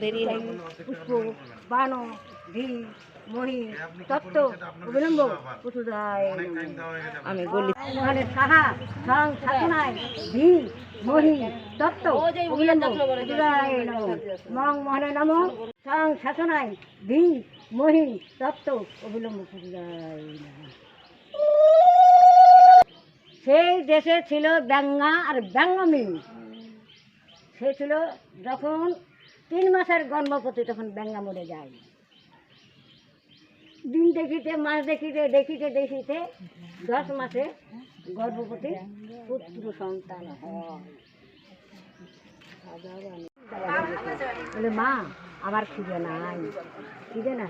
দেরি পুষ্প, বানো ভি মহি তত্ত্ব, অবিলম্ব পুতুদায় আমি বলি সাহা, সং, সাধনায় ভি মহি তত্ত্ব, অবিলম্ব পুতুদায় মং মহানে নম, সং শাসনায় ভি মহি তত্ত্ব, অবিলম্ব পুতুদায় দেশে ছিল ব্যাঙ্গা আর ব্যঙ্গমি। সে ছিল যখন তিন মাসের গর্ভপতি তখন ব্যঙ্গা মরে যায়। দিন দেখিতে, মাস দেখিতে দেখিতে দেখিতে দশ মাসে গর্ভবতী পুত্র সন্তান বলে, মা, আমার খিদে নাই, খিদে না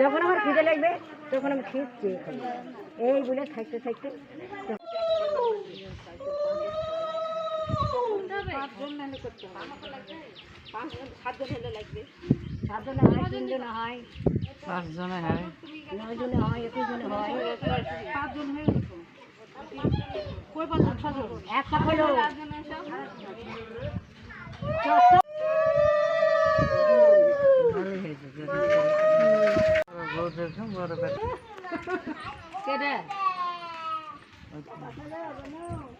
যখন আমার খিদে লাগবে, তখন আমি খিদ চেয়ে এই বলে থাকতে থাকতে সাতজনে হয় তিনজনে হয়। পাঁচজনে হয়। নয় জনে হয় একুশ জনে হয় একশো হলো ভালোই হয়েছে বউ দেখুন বড় কথা কেটে হুম করলে হবে না হ্যাঁ বলো হুম হুম বলছি খেয়ে দেখ